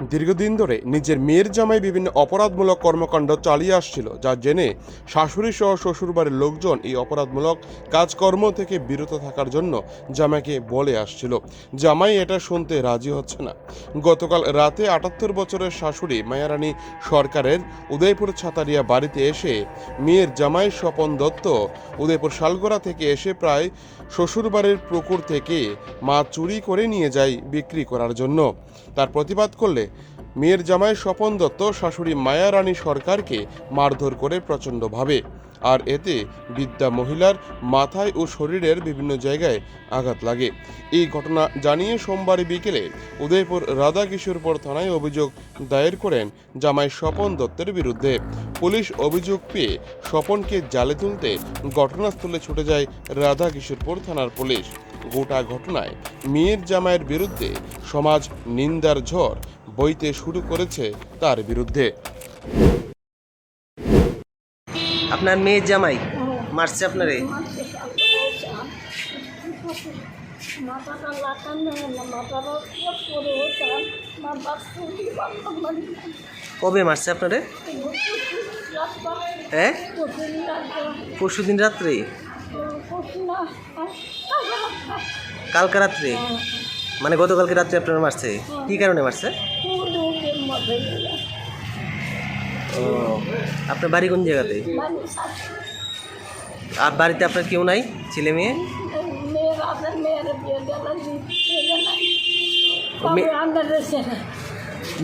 দীর্ঘদিন ধরে নিজের মেয়ের জামাই বিভিন্ন অপরাধমূলক কর্মকাণ্ড চালিয়ে আসছিল, যা জেনে শাশুড়ি সহ শ্বশুরবাড়ির লোকজন এই অপরাধমূলক কাজকর্ম থেকে বিরত থাকার জন্য জামাইকে বলে আসছিল। জামাই এটা শুনতে রাজি হচ্ছে না। গতকাল রাতে আটাত্তর বছরের শাশুড়ি মায়ারানী সরকারের উদয়পুর ছাতারিয়া বাড়িতে এসে মেয়ের জামাই স্বপন দত্ত উদয়পুর শালগোড়া থেকে এসে প্রায় শ্বশুরবাড়ির পুকুর থেকে মাছ চুরি করে নিয়ে যায় বিক্রি করার জন্য। তার প্রতিবাদ করলে মেয়ের জামাই স্বপন দত্ত, শাশুড়ি মায়া রানী সরকারকে মারধর করে প্রচণ্ডভাবে। আর এতে বিদ্যা মহিলার মাথায় ও শরীরের বিভিন্ন জায়গায় আঘাত লাগে। এই ঘটনা জানিয়ে সোমবার বিকেলে উদয়পুর রাধাকিশোরপুর থানায় অভিযোগ দায়ের করেন জামাই স্বপন দত্তের বিরুদ্ধে। পুলিশ অভিযোগ পেয়ে স্বপনকে জালে তুলতে ঘটনাস্থলে ছুটে যায় রাধাকিশোরপুর থানার পুলিশ। গোটা ঘটনায় মেয়ের জামাইয়ের বিরুদ্ধে সমাজ নিন্দার ঝড় বইতে শুরু করেছে তার বিরুদ্ধে। আপনার মেয়ের জামাই মারছে আপনারে? কবে মারছে আপনারে? হ্যাঁ পরশু দিন রাত্রে? কালকে রাত্রে? মানে গতকালকে রাত্রে আপনারা মারছে? কি কারণে মারছে? ও আপনার বাড়ি কোন জায়গাতে? আর বাড়িতে আপনার কেউ নাই? ছেলে মেয়ে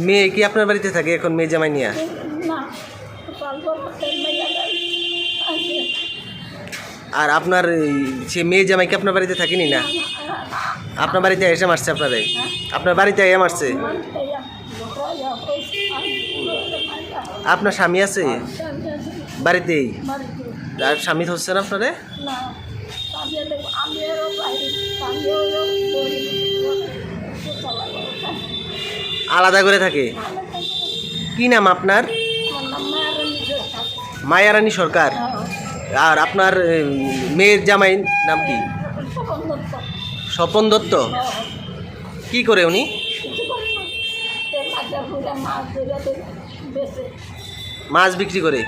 মেয়ে কি আপনার বাড়িতে থাকে এখন মেয়ে জামাই নিয়ে না তারপর মেয়ে আছে আর আপনার সে মেয়ে জামাইকে আপনার বাড়িতে থাকিনি না? আপনার বাড়িতে এসে মারছে আপনারে আপনার বাড়িতে এসে মারছে? আপনার স্বামী আছে? বাড়িতেই? আর স্বামী হচ্ছে না আপনারে? আলাদা করে থাকে? কি নাম আপনার? মায়ারানী সরকার। আর আপনার মেয়ের জামাই নাম কি? স্বপন দত্ত। কি করে উনি? মাছ বিক্রি করে?